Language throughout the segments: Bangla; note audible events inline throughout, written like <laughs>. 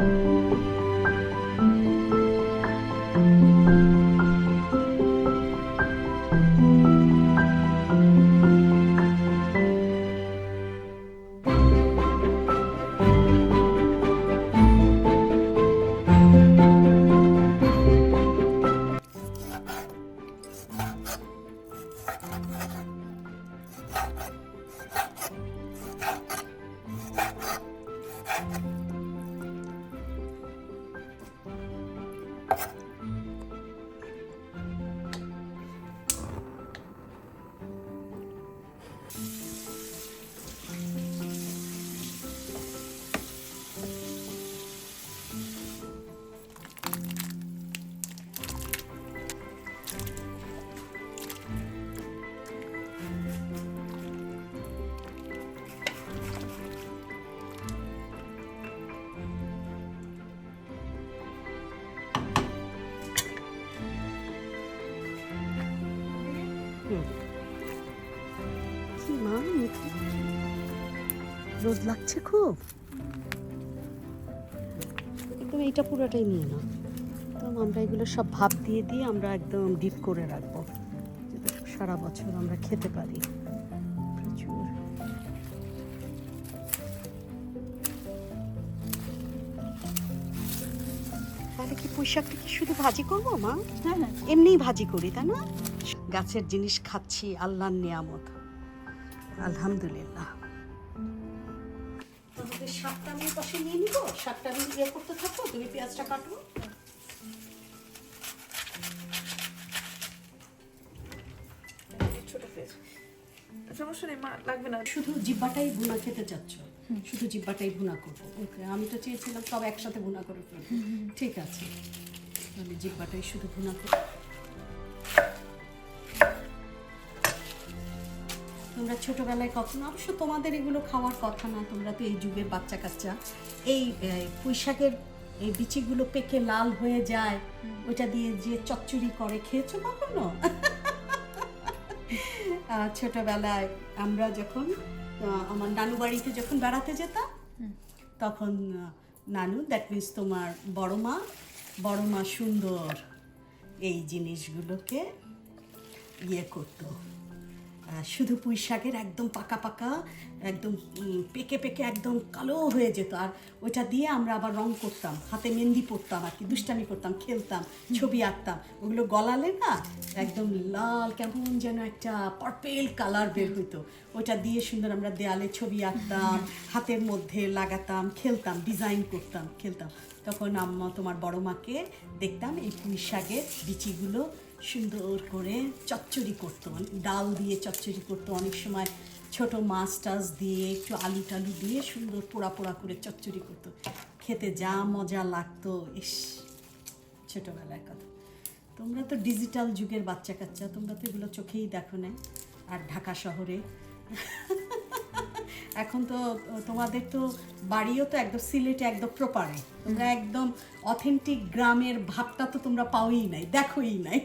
কি রোদ লাগছে খুব। একদম এইটা পুরোটাই নিয়ে নাও। একদম আমরা এগুলো সব ভাপ দিয়ে দিয়ে আমরা একদম ডিপ করে রাখব। যাতে সারা বছর আমরা খেতে পারি। প্রচুর। তাহলে কি পুঁই শাকটা কি শুধু ভাজি করব মা? হ্যাঁ হ্যাঁ। এমনিই ভাজি করি তাই না? গাছের জিনিস খাচ্ছি আল্লাহর নিয়ামত। আলহামদুলিল্লাহ। শাকটা আমি পাশে নিয়ে নিব শাকটা আমি ইয়ে করতে থাকো তুমি পেঁয়াজটা কাটো। ছোট পেঁয়াজ। সমস্যা নেই মা লাগবে না। শুধু জিব্বাটাই ভুনা খেতে চাচ্ছ? শুধু জিব্বাটাই ভুনা করব? ওকে আমি তো চেয়েছিলাম সব একসাথে ভুনা করে ফেলব। ঠিক আছে তাহলে জিব্বাটাই শুধু ভুনা করব। তোমরা ছোটবেলায় কখনো? অবশ্য তোমাদের এগুলো খাওয়ার কথা না তোমরা তো এই যুগের বাচ্চা কাচ্চা। এই পুঁই শাকের এই বিচিগুলো পেকে লাল হয়ে যায় ওইটা দিয়ে যে চচ্চড়ি করে খেয়েছো কখনো? ছোটবেলায় আমরা যখন আমার নানু বাড়িতে যখন বেড়াতে যেতাম তখন নানু দ্যাট মিন্স তোমার বড় মা বড় মা সুন্দর এই জিনিসগুলোকে ইয়ে করতো। শুধু পুঁই শাকের একদম পাকা পাকা, একদম পেকে পেকে একদম কালো হয়ে যেত। আর ওইটা দিয়ে আমরা আবার রং করতাম, হাতে মেহেন্দি পরতাম আর কি, দুষ্টামি করতাম, খেলতাম, ছবি আঁকতাম। ওগুলো গলালে না একদম লাল, কেমন যেন একটা পার্পেল কালার বের হইতো। ওইটা দিয়ে সুন্দর আমরা দেয়ালে ছবি আঁকতাম, হাতের মধ্যে লাগাতাম, খেলতাম ডিজাইন করতাম, খেলতাম। তখন আম্মা তোমার বড় মাকে দেখতাম এই পুঁই শাকের বিচিগুলো সুন্দর করে চচ্চড়ি করতো ডাল দিয়ে চচ্চড়ি করতো। অনেক সময় ছোট মাছ টাছ দিয়ে, একটু আলু টালু দিয়ে সুন্দর পোড়া পোড়া করে চচ্চড়ি করতো। খেতে যা মজা লাগতো, ইস, ছোটোবেলার কথা। তোমরা তো ডিজিটাল যুগের বাচ্চা কাচ্চা তোমরা তো এগুলো চোখেই দেখো না আর ঢাকা শহরে <laughs> এখন তো তোমাদের তো বাড়িও তো একদম সিলেটে একদম প্রপারে তোমরা একদম অথেন্টিক গ্রামের ভাবটা তো তোমরা পাওই নাই দেখোই নাই।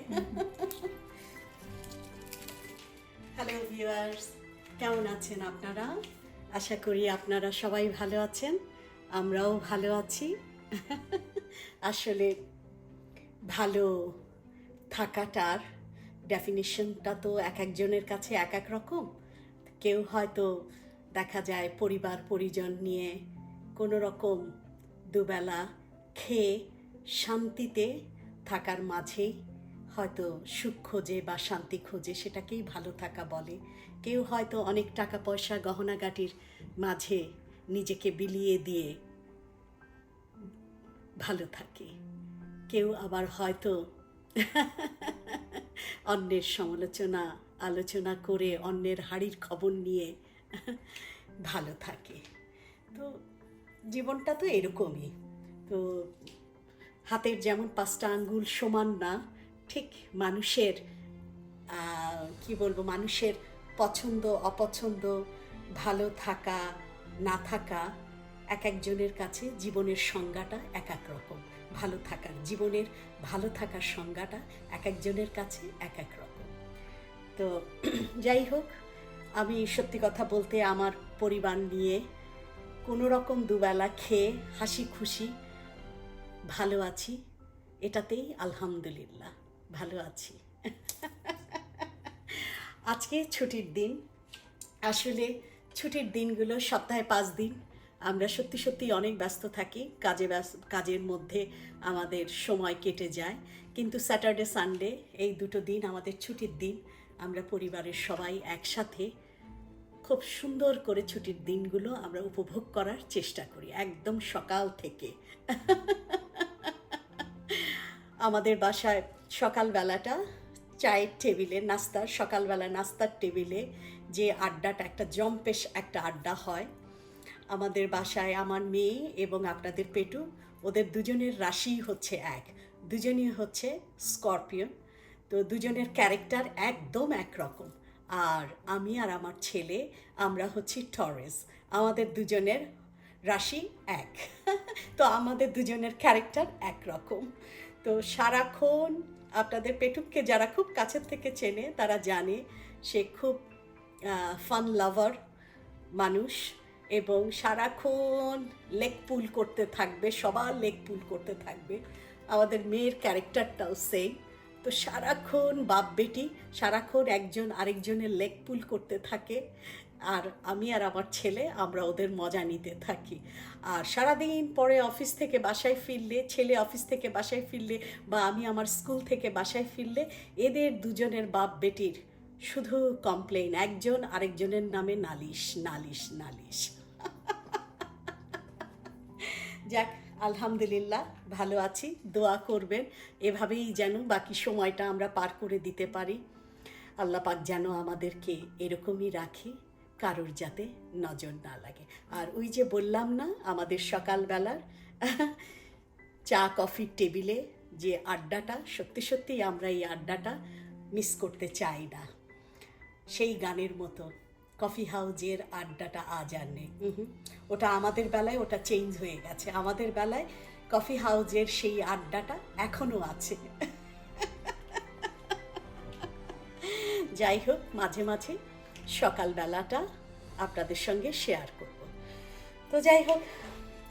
হ্যালো ভিউয়ার্স কেমন আছেন আপনারা? আশা করি আপনারা সবাই ভালো আছেন আমরাও ভালো আছি। আসলে ভালো থাকাটার ডেফিনিশনটা তো এক একজনের কাছে এক এক রকম। কেউ হয়তো দেখা যায় পরিবার, পরিজন নিয়ে কোনো রকম দুবেলা খেয়ে শান্তিতে থাকার মাঝেই হয়তো সুখ খোঁজে বা শান্তি খোঁজে সেটাকেই ভালো থাকা বলে। কেউ হয়তো অনেক টাকা পয়সা গহনাগাটির মাঝে নিজেকে বিলিয়ে দিয়ে ভালো থাকে। কেউ আবার হয়তো অন্যের সমালোচনা, আলোচনা করে অন্যের হাড়ির খবর নিয়ে ভালো থাকে। তো জীবনটা তো এরকমই। তো হাতের যেমন পাঁচটা আঙ্গুল সমান না, ঠিক মানুষের কি বলব, মানুষের পছন্দ, অপছন্দ, ভালো থাকা, না থাকা, এক একজনের কাছে জীবনের সংজ্ঞাটা এক এক রকম। ভালো থাকার জীবনের ভালো থাকার সংজ্ঞাটা এক একজনের কাছে এক এক রকম। তো যাই হোক আমি সত্যি কথা বলতে আমার পরিবার নিয়ে কোনো রকম দুবেলা খেয়ে হাসি খুশি ভালো আছি। এটাতেই আলহামদুলিল্লাহ, ভালো আছি। <laughs> আজকে ছুটির দিন। আসলে ছুটির দিনগুলো সপ্তাহে পাঁচ দিন। আমরা সত্যি সত্যি অনেক ব্যস্ত থাকি, কাজে কাজের মধ্যে আমাদের সময় কেটে যায়। কিন্তু স্যাটারডে, সানডে এই দুটো দিন আমাদের ছুটির দিন। আমরা পরিবারের সবাই একসাথে খুব সুন্দর করে ছুটির দিনগুলো আমরা উপভোগ করার চেষ্টা করি, একদম সকাল থেকে। আমাদের বাসায় সকালবেলাটা চায়ের টেবিলে নাস্তার সকালবেলা নাস্তার টেবিলে যে আড্ডাটা, একটা জম্পেশ একটা আড্ডা হয়। আমাদের বাসায় আমার মেয়ে এবং আপনাদের পেটু, ওদের দুজনের রাশি হচ্ছে এক। দুজনই হচ্ছে স্করপিয়ন, তো দুজনের ক্যারেক্টার একদম একরকম। আর আমি আর আমার ছেলে, আমরা হচ্ছি টরেস। আমাদের দুজনের রাশি এক। <laughs> তো আমাদের দুজনের ক্যারেক্টার একরকম। তো সারাক্ষণ আপনাদের পেটুককে যারা খুব কাছের থেকে চেনে, তারা জানে সে খুব ফান লাভার মানুষ এবং সারাক্ষণ লেগ পুল করতে থাকবে, সবার লেগ পুল করতে থাকবে। আমাদের মেয়ের ক্যারেক্টারটাও সেম তো সারাক্ষণ বাপ বেটি, সারাক্ষণ একজন আরেকজনের লেগ পুল করতে থাকে। আর আমি আর আমার ছেলে, আমরা ওদের মজা নিতে থাকি। আর সারাদিন পরে অফিস থেকে বাসায় ফিরলে, ছেলে অফিস থেকে বাসায় ফিরলে বা আমি আমার স্কুল থেকে বাসায় ফিরলে, এদের দুজনের বাপ বেটির শুধু কমপ্লেন একজন আরেকজনের নামে নালিশ নালিশ নালিশ। <laughs> যাক আলহামদুলিল্লাহ, ভালো আছি, দোয়া করবেন, এভাবেই যেন বাকি সময়টা আমরা পার করে দিতে পারি। আল্লাহ পাক যেন আমাদেরকে এরকমই রাখে, কারোর যাতে নজর না লাগে। আর ওই যে বললাম না, আমাদের সকালবেলার <laughs> চা কফির টেবিলে যে আড্ডাটা, সত্যি সত্যিই আমরা এই আড্ডাটা মিস করতে চাই না। সেই গানের মতো কফি হাউজের আড্ডাটা আজ আর নেই। ওটা আমাদের বেলায় ওটা চেঞ্জ হয়ে গেছে। আমাদের বেলায় কফি হাউজের সেই আড্ডাটা এখনও আছে। যাই হোক মাঝে মাঝে সকালবেলাটা আপনাদের সঙ্গে শেয়ার করব। তো যাই হোক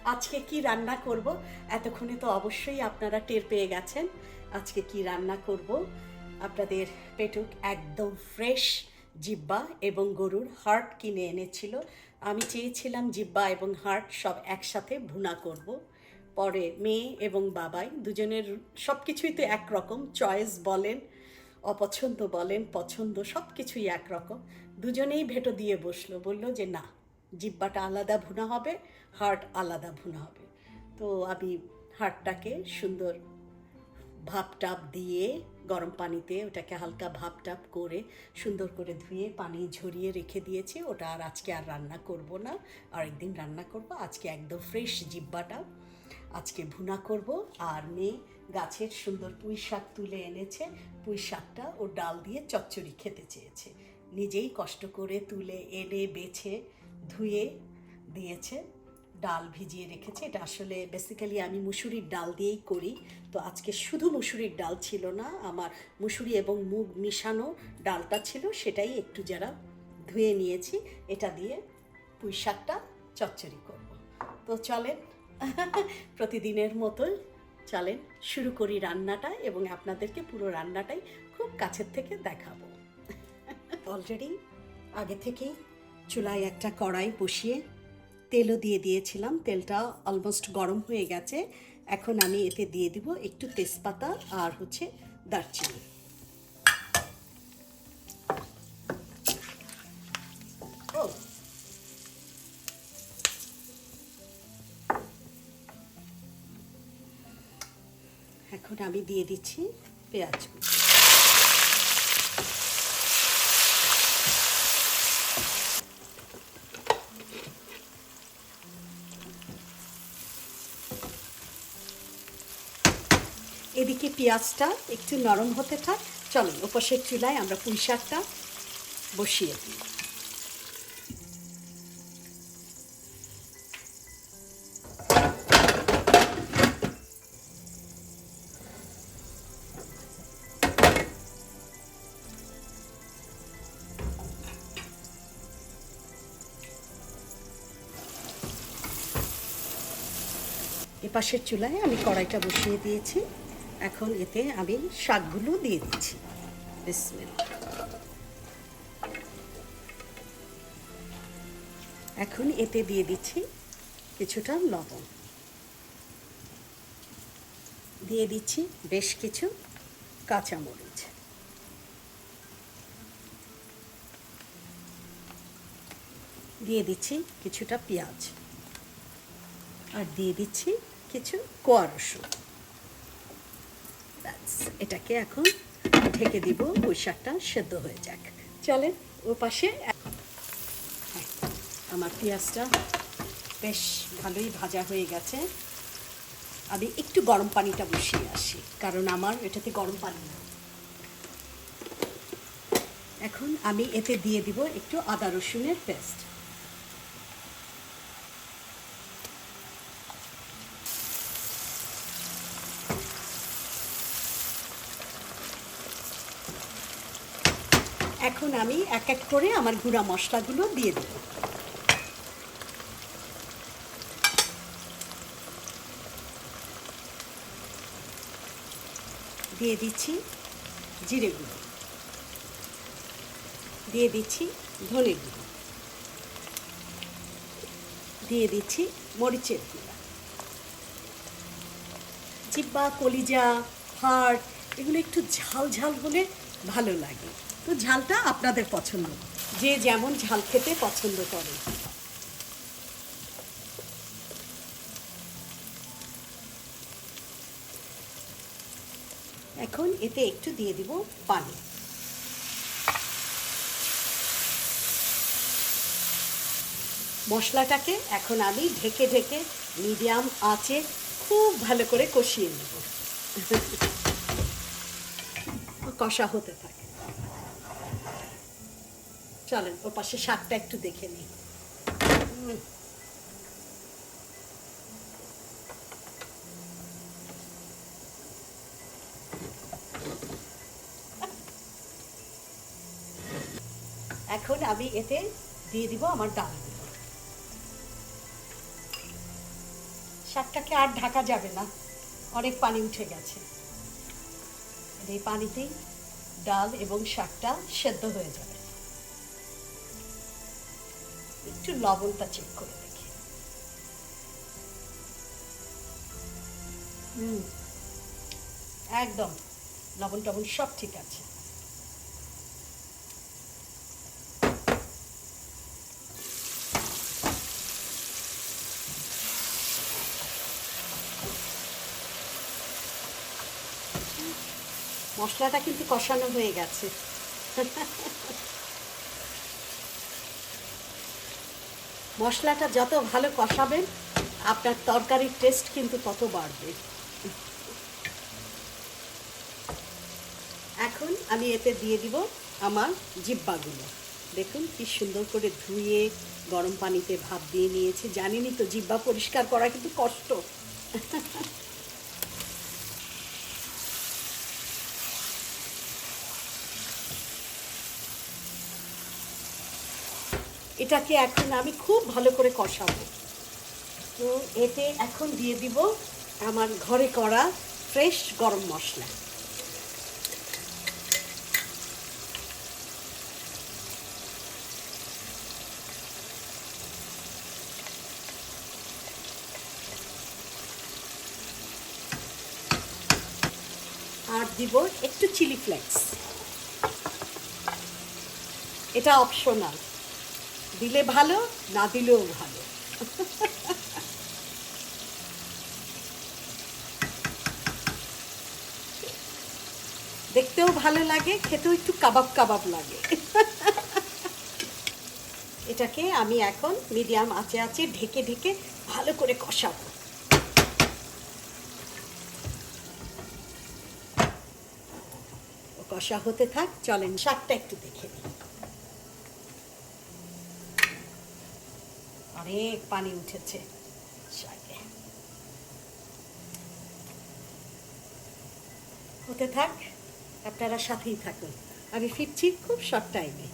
আজকে কি রান্না করব? এতক্ষণে তো অবশ্যই আপনারা টের পেয়ে গেছেন। আজকে কি রান্না করব? আপনাদের পেটুক একদম ফ্রেশ জিব্বা এবং গরুর হার্ট কিনে এনেছিল। আমি চেয়েছিলাম জিব্বা এবং হার্ট সব একসাথে ভুনা করব। পরে মেয়ে এবং বাবাই দুজনের সব কিছুই তো একরকম, চয়েস বলেন, অপছন্দ বলেন, পছন্দ সব কিছুই একরকম। দুজনেই ভেটো দিয়ে বসল, বলল যে না, জিব্বাটা আলাদা ভুনা হবে, হার্ট আলাদা ভুনা হবে। তো আমি হার্টটাকে সুন্দর ভাপ টাপ দিয়ে গরম পানিতে ওটাকে হালকা ভাপ টাপ করে সুন্দর করে ধুয়ে, পানি ঝরিয়ে রেখে দিয়েছি। ওটা আর আজকে আর রান্না করব না। আরেকদিন রান্না করব। আজকে একদম ফ্রেশ জিব্বাটা আজকে ভুনা করব। আর মেয়ে গাছের সুন্দর পুঁই শাক তুলে এনেছে। পুঁই শাকটা ও ডাল দিয়ে চচ্চড়ি খেতে চেয়েছে। নিজেই কষ্ট করে তুলে, এনে, বেছে, ধুয়ে দিয়েছে। ডাল ভিজিয়ে রেখেছি। এটা আসলে বেসিক্যালি আমি মুসুরির ডাল দিয়েই করি। তো আজকে শুধু মুসুরির ডাল ছিল না, আমার মুসুরি এবং মুগ মিশানো ডালটা ছিল, সেটাই একটু যারা ধুয়ে নিয়েছি, এটা দিয়ে পুঁই শাকটা চচ্চড়ি করব। তো চলেন, <laughs> প্রতিদিনের মতোই চলেন, শুরু করি রান্নাটা এবং আপনাদেরকে পুরো রান্নাটাই খুব কাছের থেকে দেখাবো। <laughs> অলরেডি আগে থেকেই চুলায় একটা কড়াই বসিয়ে তেলও দিয়ে দিয়েছিলাম। তেলটা অলমোস্ট গরম হয়ে গেছে। এখন আমি এতে দিয়ে দিব একটু তেজপাতা আর হচ্ছে দারচিনি। ও এখন আমি দিয়ে দিচ্ছি পেঁয়াজ এদিকে পেঁয়াজটা একটু নরম হতে থাক। চলো ওপাশের চুলায় আমরা পুঁই শাকটা বসিয়ে দিই। এপাশের চুলায় আমি কড়াইটা বসিয়ে দিয়েছি। এখন এতে আমি শাকগুলো দিয়ে দিচ্ছি। এখন এতে দিয়ে দিচ্ছি কিছুটা লবণ। দিয়ে দিচ্ছি বেশ কিছু কাঁচামরিচ। দিয়ে দিচ্ছি কিছুটা পেঁয়াজ। আর দিয়ে দিচ্ছি কিছু কোয়া রসুন। এটাকে এখন ঢেকে দিব ওই শাকটা সেদ্ধ হয়ে যাক। চলেন ও পাশে হ্যাঁ, আমার পেঁয়াজটা বেশ ভালোই ভাজা হয়ে গেছে। আমি একটু গরম পানিটা বসিয়ে আসি কারণ আমার এটাতে গরম পানি না। এখন আমি এতে দিয়ে দিব একটু আদা রসুনের পেস্ট। এখন আমি এক এক করে আমার গুঁড়া মশলাগুলো দিয়ে দেব। দিয়ে দিচ্ছি জিরে গুঁড়ো। দিয়ে দিচ্ছি ধনে গুঁড়ো। দিয়ে দিচ্ছি মরিচের গুঁড়া। জিব্বা, কলিজা, হাড়, এগুলো একটু ঝাল ঝাল হলে ভালো লাগে। তো ঝালটা আপনাদের পছন্দ। যে যেমন ঝাল খেতে পছন্দ করে। এখন এতে একটু দিয়ে দিব পানি। মশলাটাকে এখন আমি ঢেকে ঢেকে মিডিয়াম আঁচে খুব ভালো করে কষিয়ে নেব। কষা হতে থাকে। চলেন, ওর পাশে শাকটা একটু দেখে নিই। এখন আমি এতে দিয়ে দিব আমার ডালগুলো শাকটাকে আর ঢাকা যাবে না, অনেক পানি উঠে গেছে। এই পানিতেই ডাল এবং শাকটা সেদ্ধ হয়ে যাবে। একটু লবণটা চেক করে দেখি। একদম, লবণ টবণ সব ঠিক আছে। মশলাটা কিন্তু কষানো হয়ে গেছে। <laughs> মশলাটা যত ভালো কষাবেন, আপনার তরকারির টেস্ট কিন্তু তত বাড়বে। এখন আমি এতে দিয়ে দিব আমার জিব্বাগুলো। দেখুন কি সুন্দর করে ধুয়ে গরম পানিতে ভাপ দিয়ে নিয়েছি। জানিনি তো জিব্বা পরিষ্কার করা কিন্তু কষ্ট। এটাকে এখন আমি খুব ভালো করে কষাবো। তো এতে এখন দিয়ে দিব আমার ঘরে করা ফ্রেশ গরম মশলা। আর দিব একটু চিলি ফ্লেক্স। এটা অপশনাল। দিলে ভালো, না দিলেও ভালো। দেখতেও ভালো লাগে, খেতেও একটু কাবাব কাবাব লাগে। এটাকে আমি এখন মিডিয়াম আঁচে আঁচে ঢেকে ঢেকে ভালো করে কষাবো। কষা হতে থাক, চলেন শাকটা একটু দেখে নিই। অনেক পানি উঠেছে। শাকে হতে থাক আপনারা সাথেই থাকুন। আমি ফিরছি খুব শর্ট টাইমে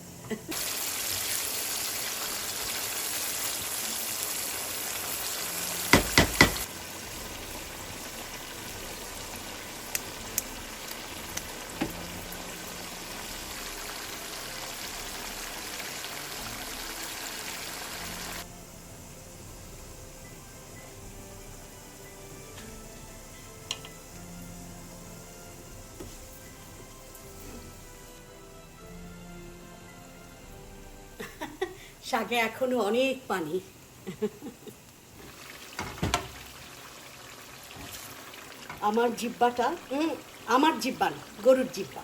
শাকে এখনও অনেক পানি। আমার জিব্বাটা আমার জিব্বা না, গরুর জিব্বা।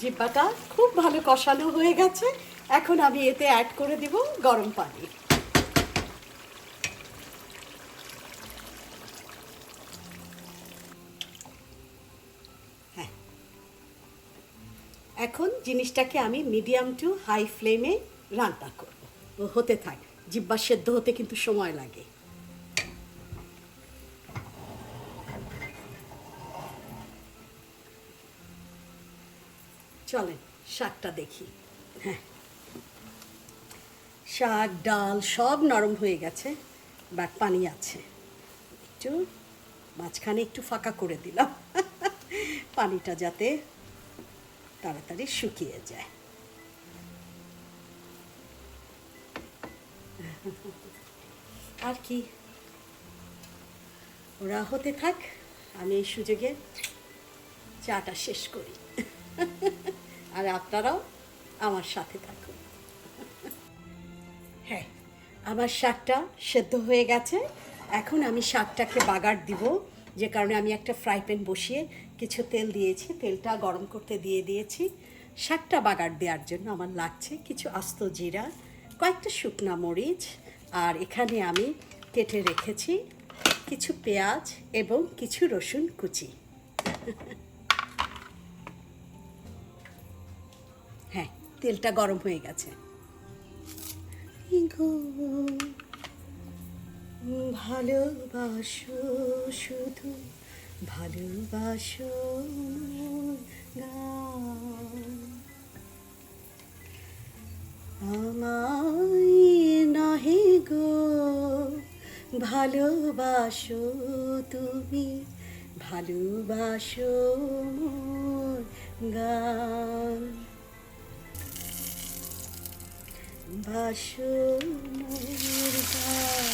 জিব্বাটা খুব ভালো কষানো হয়ে গেছে। এখন আমি এতে অ্যাড করে দিব গরম পানি হ্যাঁ এখন জিনিসটাকে আমি মিডিয়াম টু হাই ফ্লেমে রান্না করব। হতে থাক, জিব্বা সেদ্ধ হতে কিন্তু সময় লাগে। চলেন, শাকটা দেখি। হ্যাঁ। শাক, ডাল সব নরম হয়ে গেছে বাট পানি আছে। একটু, মাঝখানে একটু ফাঁকা করে দিলাম। <laughs> পানিটা যাতে তাড়াতাড়ি শুকিয়ে যায়। আর কি? ওরা হতে থাক, আমি এই সুযোগে চাটা শেষ করি। আর আপনারাও আমার সাথে থাকুন। হ্যাঁ আমার শাকটা সেদ্ধ হয়ে গেছে। এখন আমি শাকটাকে বাগার দিব, যে কারণে আমি একটা ফ্রাই প্যান বসিয়ে কিছু তেল দিয়েছি, তেলটা গরম করতে দিয়ে দিয়েছি। শাকটা বাগার দেওয়ার জন্য আমার লাগছে কিছু আস্ত জিরা, কয়েকটা শুকনা মরিচ, আর এখানে আমি কেটে রেখেছি কিছু পেঁয়াজ এবং কিছু রসুন কুচি। হ্যাঁ তেলটা গরম হয়ে গেছে। ভালোবাসো শুধু ভালোবাসো গান। আমায় নহে গো ভালোবাসো তুমি ভালোবাসো গান বাসো মোর গান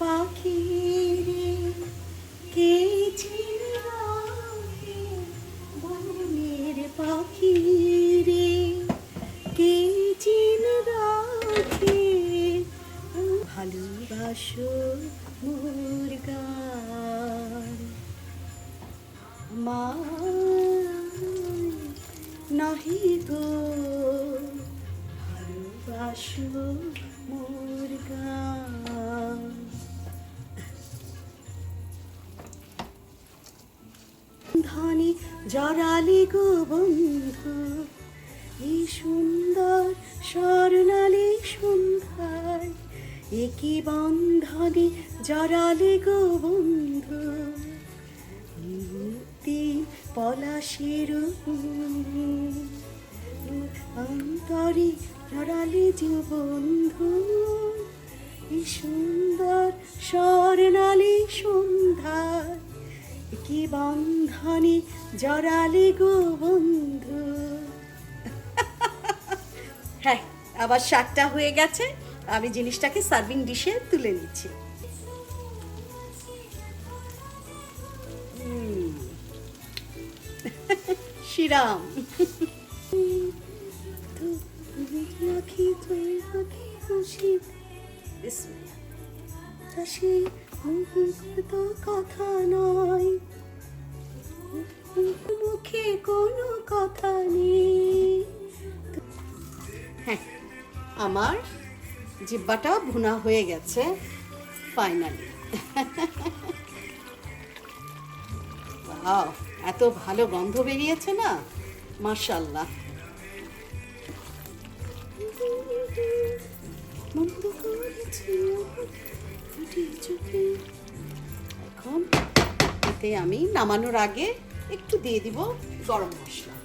পাখি ধানি জড়ালি গো বন্ধু। এই সুন্দর স্বর্ণালী সন্ধ্যায় একই বন্ধনে জড়ালি গো বন্ধু। মুক্তি পলাশের অন্তরে জড়ালি যে বন্ধু। এই সুন্দর স্বর্ণালী সন্ধ্যায় কি বন্ধনে জড়ালে গো বন্ধু? হ্যাঁ আবার শাকটা হয়ে গেছে। আমি জিনিসটাকে সার্ভিং ডিশে তুলে নিচ্ছি। শ্রীরাম রাখি তুই রাখি খুশি বিসমিল্লাহ। কথা মুখে কোনো কথা নেই। হ্যাঁ আমার জিব্বাটা ভুনা হয়ে গেছে ফাইনালি এত ভালো গন্ধ বেরিয়েছে না? মার্শাল্লাহ বন্ধ করেছি চোখে আমি নামানোর আগে একটু দিয়ে দিব গরম মশলা।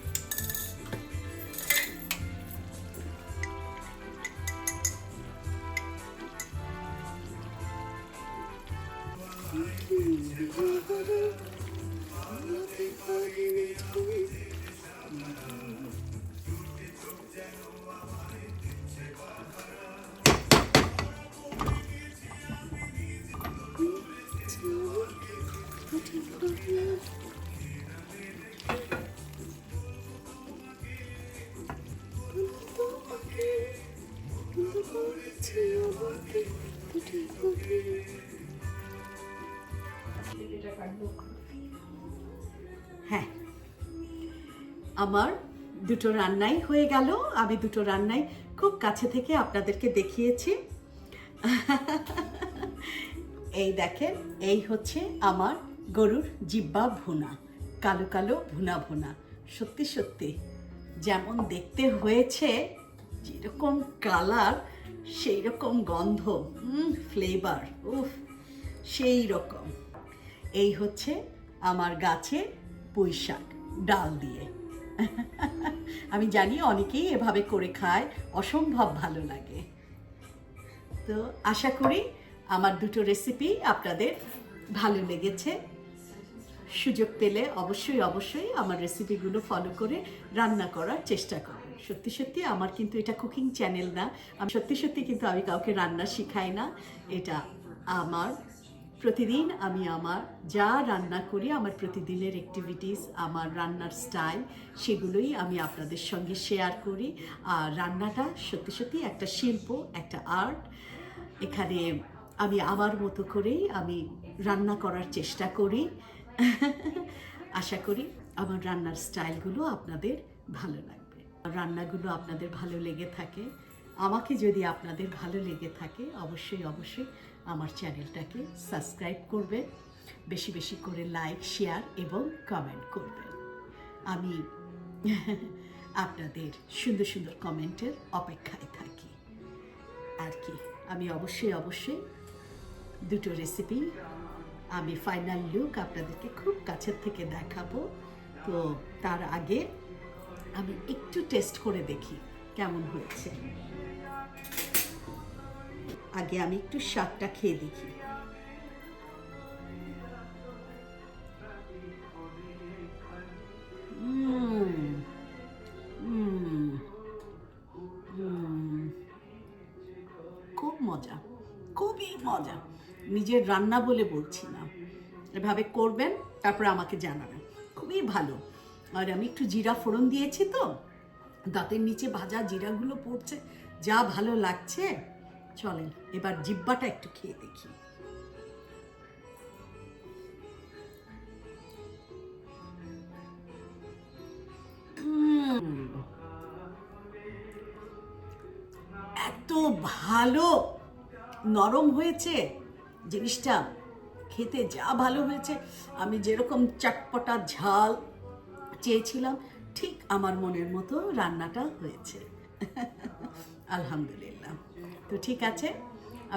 আমার দুটো রান্নাই হয়ে গেল। আমি দুটো রান্নাই খুব কাছে থেকে আপনাদেরকে দেখিয়েছি। এই দেখেন, এই হচ্ছে আমার গরুর জিব্বা ভুনা, কালো কালো ভুনা ভুনা। সত্যি সত্যি, যেমন দেখতে হয়েছে, যেরকম কালার সেই রকম গন্ধ ফ্লেভার উফ সেই রকম এই হচ্ছে আমার গাছে পুঁই শাক ডাল দিয়ে। <laughs> আমি জানি অনেকেই এভাবে করে খায়, অসম্ভব ভালো লাগে। তো আশা করি আমার দুটো রেসিপি আপনাদের ভালো লেগেছে। সুযোগ পেলে অবশ্যই অবশ্যই আমার রেসিপিগুলো ফলো করে রান্না করার চেষ্টা করবেন সত্যি সত্যি আমার কিন্তু এটা কুকিং চ্যানেল না। আমি সত্যি সত্যি কিন্তু আমি কাউকে রান্না শিখাই না। এটা আমার প্রতিদিন আমি আমার যা রান্না করি, আমার প্রতিদিনের অ্যাক্টিভিটিস আমার রান্নার স্টাইল সেগুলোই আমি আপনাদের সঙ্গে শেয়ার করি। আর রান্নাটা সত্যি সত্যি একটা শিল্প, একটা আর্ট এখানে আমি আমার মতো করেই আমি রান্না করার চেষ্টা করি। <laughs> আশা করি আমার রান্নার স্টাইলগুলো আপনাদের ভালো লাগবে। রান্নাগুলো আপনাদের ভালো লেগে থাকে। আমাকে যদি আপনাদের ভালো লেগে থাকে, অবশ্যই অবশ্যই আমার চ্যানেলটাকে সাবস্ক্রাইব করবেন বেশি বেশি করে লাইক, শেয়ার এবং কমেন্ট করবেন আমি <laughs> আপনাদের সুন্দর সুন্দর কমেন্টের অপেক্ষায় থাকি। আর কি, আমি অবশ্যই অবশ্যই দুটো রেসিপি আমি ফাইনাল লুক আপনাদেরকে খুব কাছের থেকে দেখাবো। তো তার আগে আমি একটু টেস্ট করে দেখি কেমন হয়েছে। আগে আমি একটু শাকটা খেয়ে দেখি। খুব মজা, খুবই মজা। নিজের রান্না বলে বলছি না। এভাবে করবেন, তারপরে আমাকে জানাবেন। খুবই ভালো। আর আমি একটু জিরা ফোড়ন দিয়েছি তো। দাঁতের নিচে ভাজা জিরাগুলো পড়ছে, যা ভালো লাগছে। চলেন, এবার জিব্বাটা একটু খেয়ে দেখি। এত ভালো নরম হয়েছে, জিনিসটা খেতে যা ভালো হয়েছে। আমি যেরকম চটপটা ঝাল চেয়েছিলাম, ঠিক আমার মনের মতো রান্নাটা হয়েছে। আলহামদুলিল্লাহ। তো ঠিক আছে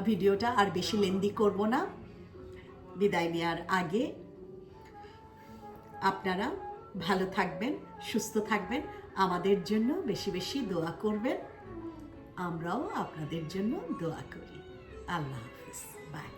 ভিডিওটা আর বেশি লেন্দি করব না। বিদায় নেওয়ার আগে আপনারা ভালো থাকবেন, সুস্থ থাকবেন, আমাদের জন্য বেশি বেশি দোয়া করবেন। আমরাও আপনাদের জন্য দোয়া করি। আল্লাহ হাফিজ। বাই।